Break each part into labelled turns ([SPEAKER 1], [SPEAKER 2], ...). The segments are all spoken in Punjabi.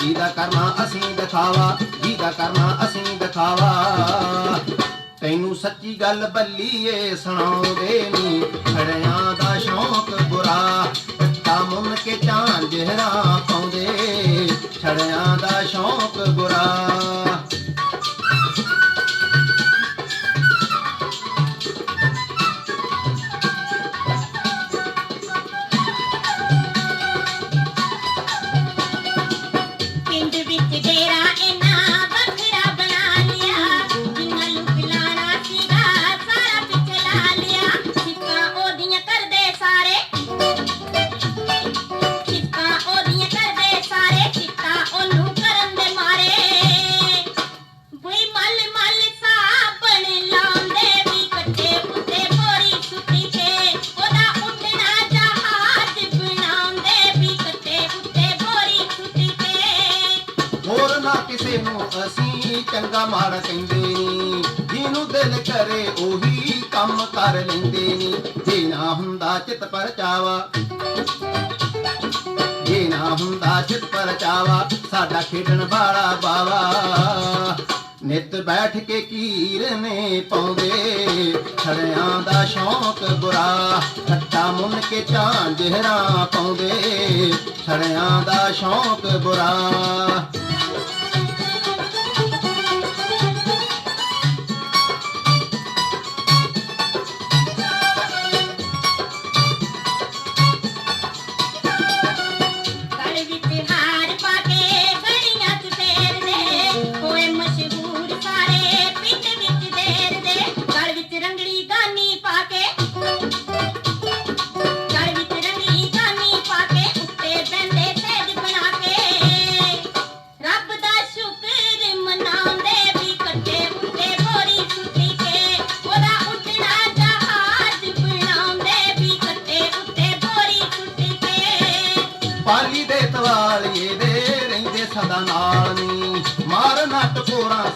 [SPEAKER 1] ਜੀ ਦਾ ਮੁਕਲਾਵਾ ਕਰਨਾ ਅਸੀਂ ਦਿਖਾਵਾ, ਜੀ ਦਾ ਕਰਨਾ ਅਸੀਂ ਦਿਖਾਵਾ। ਤੈਨੂੰ ਸੱਚੀ ਗੱਲ ਬੱਲੀਏ ਸੁਣਾਉਂਦੇ ਨੀ, ਖੜਿਆਂ ਦਾ ਸ਼ੌਕ ਬੁਰਾ ਕੱਟਾ ਮੁੰਨ ਕੇ ਚਾਂ ਜਿਹੜਾ ਪਾਉਂਦੇ। ਛੜਿਆਂ ਦਾ ਸ਼ੌਕ ਬੁਰਾ। ਕਿਸੇ ਨੂੰ ਅਸੀਂ ਚੰਗਾ ਮਾੜਾ ਕਹਿੰਦੇ ਨੀ ਜਿਹਨੂੰ ਦਿਲ ਕਰੇ ਉਹੀ ਕੰਮ ਕਰ ਲੈਂਦੇ ਨੀ ਜੇ ਨਾ ਹੁੰਦਾ ਚਿੱਤ ਪਰਚਾਵਾ, ਜੇ ਨਾ ਹੁੰਦਾ ਚਿੱਤ ਪਰਚਾਵਾ, ਸਾਡਾ ਖੇਡਣ ਵਾਲਾ ਬਾਵਾ। ਨਿਤ ਬੈਠ ਕੇ ਕੀਰ ਨੇ ਪਾਉਂਦੇ ਛੜਿਆਂ ਦਾ ਸ਼ੌਂਕ ਬੁਰਾ। ਖੱਟਾ ਮੁੰਨ ਕੇ ਚਾਂ ਜਿਹਰਾ ਪਾਉਂਦੇ ਛੜਿਆਂ ਦਾ ਸ਼ੌਂਕ ਬੁਰਾ।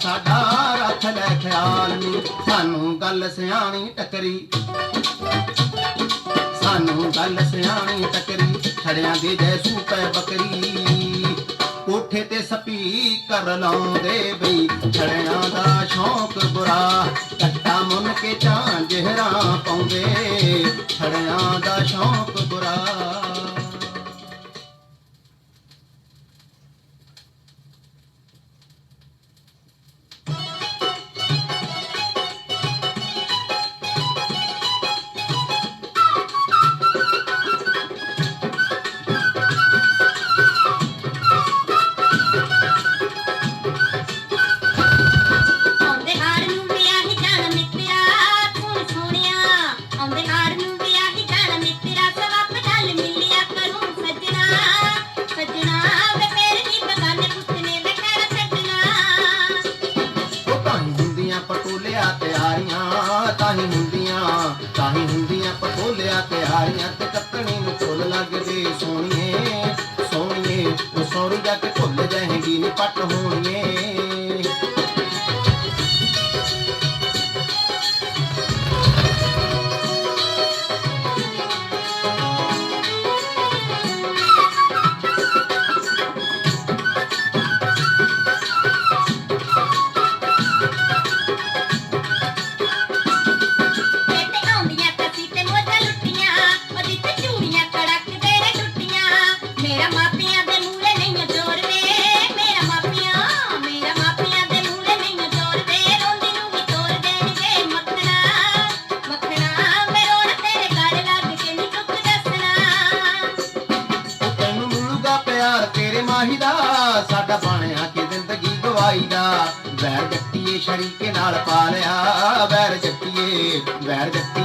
[SPEAKER 1] ਸਾਡਾ ਰੱਖ ਲੈ ਖਿਆਲ ਨੀ। ਸਾਨੂੰ ਗੱਲ ਸਿਆਣੀ ਟਕਰੀ। ਸਾਨੂੰ ਗੱਲ ਸਿਆਣੀ ਟਕਰੀ। ਛੜਿਆਂ ਦੇ ਜੈਸੂ ਪੈ ਬੱਕਰੀ। ਕੋਠੇ ਤੇ ਸਪੀ ਕਰ ਲਾਉਂਦੇ ਬਈ। ਛੜਿਆਂ ਦਾ ਸ਼ੌਂਕ ਬੁਰਾ। ਕੱਟਾ ਮੁੰਨ ਕੇ ਚਾਂ ਜਿਹਰਾ ਪਾਉਂਦੇ। ਛੜਿਆਂ ਦਾ ਸ਼ੌਂਕ ਬੁਰਾ। ਪਟੋਲਿਆ ਤਿਆਰੀਆਂ, ਤਾਂ ਹੀ ਹੁੰਦੀਆਂ, ਤਾਂ ਹੀ ਹੁੰਦੀਆਂ ਪਟੋਲਿਆ ਤਿਆਰੀਆਂ, ਤੇ ਕੱਤਣੀ ਨੂੰ ਫੁੱਲ ਲੱਗਦੇ ਸੋਹਣੀਏ ਸੋਹਣੀਏ, ਉਹ ਸੌਰੀ ਜਾ ਕੇ ਭੁੱਲ ਜਾਏਗੀ, ਨੀ ਪੱਟ ਹੋਣੀਏ। ਵੈਰ ਜੱਟੀਏ ਸ਼ਰੀਕੇ ਨਾਲ ਪਾ ਲਿਆ ਵੈਰ ਜੱਟੀਏ ਵੈਰ ਜੱਟੀਏ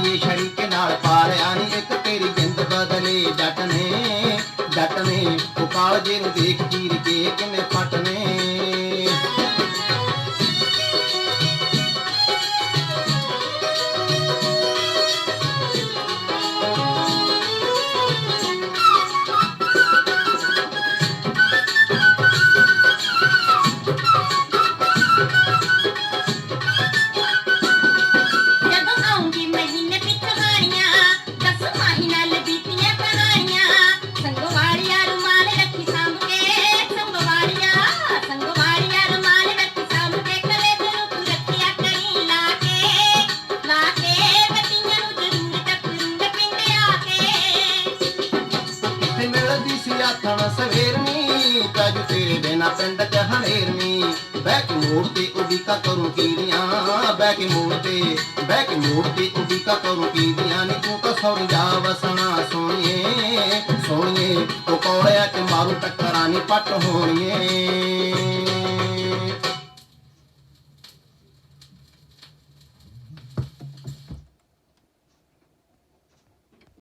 [SPEAKER 1] ਪਿੰਡ ਚ ਹਨੇਰਨੀ ਬਹਿ ਕੇ ਮੋੜ ਤੇ ਉਡੀਕਾ ਕਰੂੰ ਕੀੜੀਆਂ। ਬਹਿ ਕੇ ਮੋੜ ਤੇ, ਬਹਿ ਕੇ ਮੋੜ ਤੇ ਉਡੀਕਾ ਕਰੂੰ ਕੀੜੀਆਂ। ਨੀ ਤੂੰ ਤਾਂ ਸੌਰੀ ਜਾ ਵਸਣਾ ਸੋਹਣੀਏ ਸੋਹਣੀਏ। ਤੂੰ ਕੋੜਿਆ ਚ ਮਾਰੂ ਟੱਕਰਾਂ ਨੀ ਪੱਟ ਹੋਣੀਏ।